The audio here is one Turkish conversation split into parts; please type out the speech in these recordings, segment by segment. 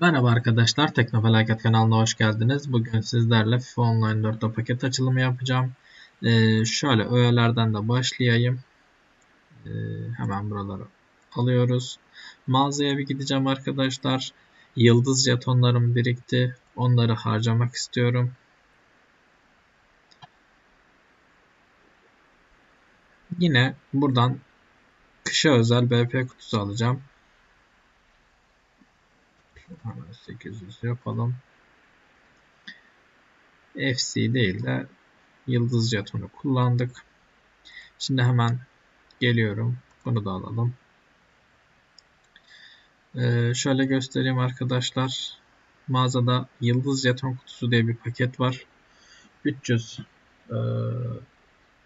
Merhaba arkadaşlar, Teknofelaket kanalına hoş geldiniz. Bugün sizlerle FIFA Online 4'te paket açılımı yapacağım. Ee, şöyle öğelerden de başlayayım. Ee, hemen buraları alıyoruz. Mağazaya bir gideceğim arkadaşlar. Yıldız jetonlarım birikti. Onları harcamak istiyorum. Yine buradan kışa özel BP kutusu alacağım. Hemen 800 yapalım. FC değil de yıldız jetonu kullandık. Şimdi hemen geliyorum. Bunu da alalım. Ee, şöyle göstereyim arkadaşlar. Mağazada yıldız jeton kutusu diye bir paket var. 300 e,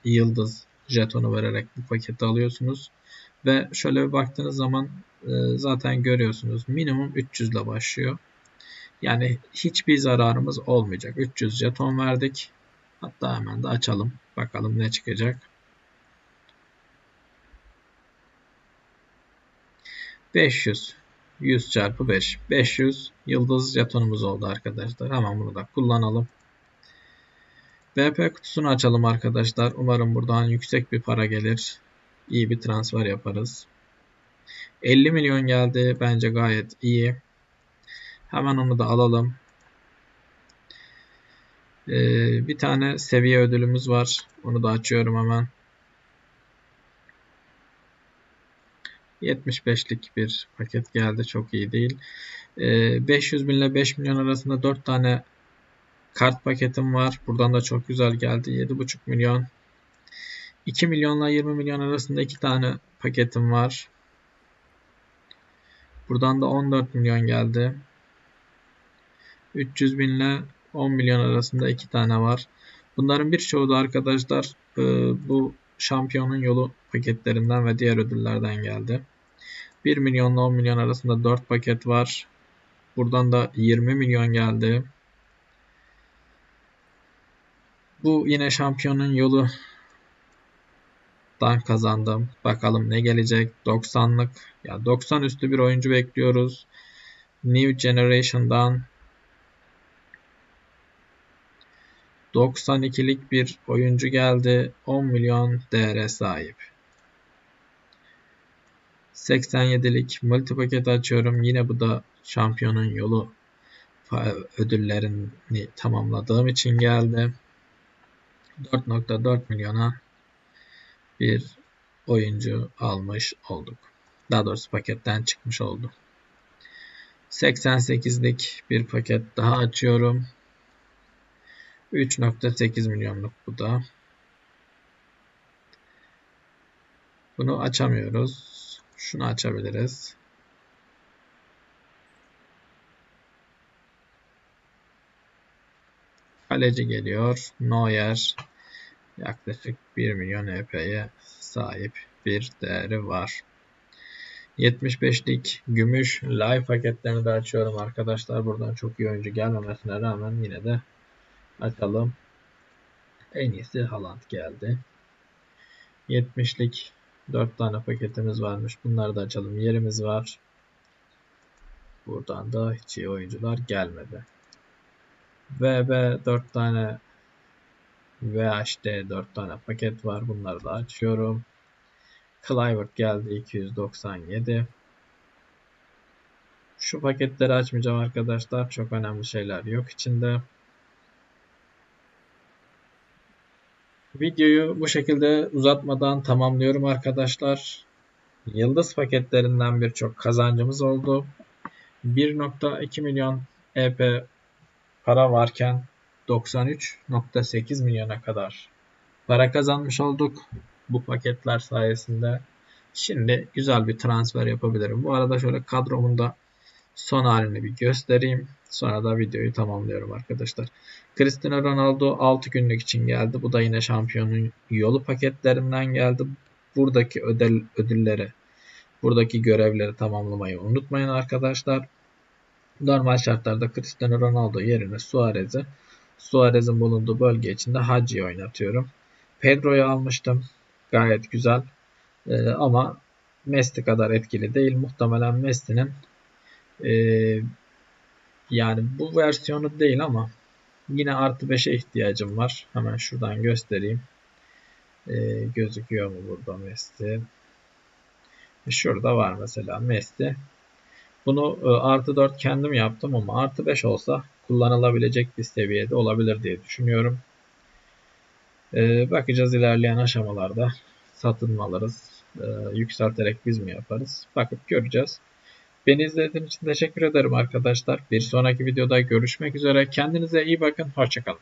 yıldız jetonu vererek bu paketi alıyorsunuz. Ve şöyle bir baktığınız zaman e, zaten görüyorsunuz minimum 300 ile başlıyor. Yani hiçbir zararımız olmayacak. 300 jeton verdik. Hatta hemen de açalım. Bakalım ne çıkacak. ...500... ...100 çarpı 5... ...500 yıldız jetonumuz oldu arkadaşlar. Hemen bunu da kullanalım. BP kutusunu açalım arkadaşlar. Umarım buradan yüksek bir para gelir. İyi bir transfer yaparız. 50 milyon geldi. Bence gayet iyi. Hemen onu da alalım. Ee, bir tane seviye ödülümüz var. Onu da açıyorum hemen. 75'lik bir paket geldi. Çok iyi değil. Ee, 500 bin ile 5 milyon arasında 4 tane kart paketim var. Buradan da çok güzel geldi. 7,5 milyon. 2 milyonla 20 milyon arasında 2 tane paketim var. Buradan da 14 milyon geldi. 300 bin ile 10 milyon arasında 2 tane var. Bunların birçoğu da arkadaşlar e, bu şampiyonun yolu paketlerinden ve diğer ödüllerden geldi. 1 milyon ile 10 milyon arasında 4 paket var. Buradan da 20 milyon geldi. Bu yine şampiyonun yolu dan kazandım. Bakalım ne gelecek. 90'lık ya 90 üstü bir oyuncu bekliyoruz. New Generation'dan 92'lik bir oyuncu geldi. 10 milyon değere sahip. 87'lik multi paket açıyorum. Yine bu da şampiyonun yolu ödüllerini tamamladığım için geldi. 4.4 milyona bir oyuncu almış olduk. Daha doğrusu paketten çıkmış oldu. 88'lik bir paket daha açıyorum. 3.8 milyonluk bu da. Bunu açamıyoruz. Şunu açabiliriz. Kaleci geliyor. Neuer yaklaşık 1 milyon EP'ye sahip bir değeri var. 75'lik gümüş live paketlerini de açıyorum arkadaşlar. Buradan çok iyi oyuncu gelmemesine rağmen yine de açalım. En iyisi Haaland geldi. 70'lik 4 tane paketimiz varmış. Bunları da açalım. Yerimiz var. Buradan da hiç iyi oyuncular gelmedi. VB 4 tane VHD 4 tane paket var. Bunları da açıyorum. Clivert geldi 297. Şu paketleri açmayacağım arkadaşlar. Çok önemli şeyler yok içinde. Videoyu bu şekilde uzatmadan tamamlıyorum arkadaşlar. Yıldız paketlerinden birçok kazancımız oldu. 1.2 milyon EP para varken 93.8 milyona kadar para kazanmış olduk bu paketler sayesinde. Şimdi güzel bir transfer yapabilirim. Bu arada şöyle kadromun da son halini bir göstereyim. Sonra da videoyu tamamlıyorum arkadaşlar. Cristiano Ronaldo 6 günlük için geldi. Bu da yine şampiyonun yolu paketlerinden geldi. Buradaki ödül, ödülleri, buradaki görevleri tamamlamayı unutmayın arkadaşlar. Normal şartlarda Cristiano Ronaldo yerine Suarez'i Suarez'in bulunduğu bölge içinde Hacı'yı oynatıyorum. Pedro'yu almıştım. Gayet güzel. Ee, ama Messi kadar etkili değil. Muhtemelen Messi'nin e, Yani bu versiyonu değil ama yine artı 5'e ihtiyacım var. Hemen şuradan göstereyim. Ee, gözüküyor mu burada Messi? Şurada var mesela Messi. Bunu e, artı 4 kendim yaptım ama artı 5 olsa kullanılabilecek bir seviyede olabilir diye düşünüyorum. Ee, bakacağız ilerleyen aşamalarda satın mı alırız, e, yükselterek biz mi yaparız? Bakıp göreceğiz. Beni izlediğiniz için teşekkür ederim arkadaşlar. Bir sonraki videoda görüşmek üzere. Kendinize iyi bakın. Hoşçakalın.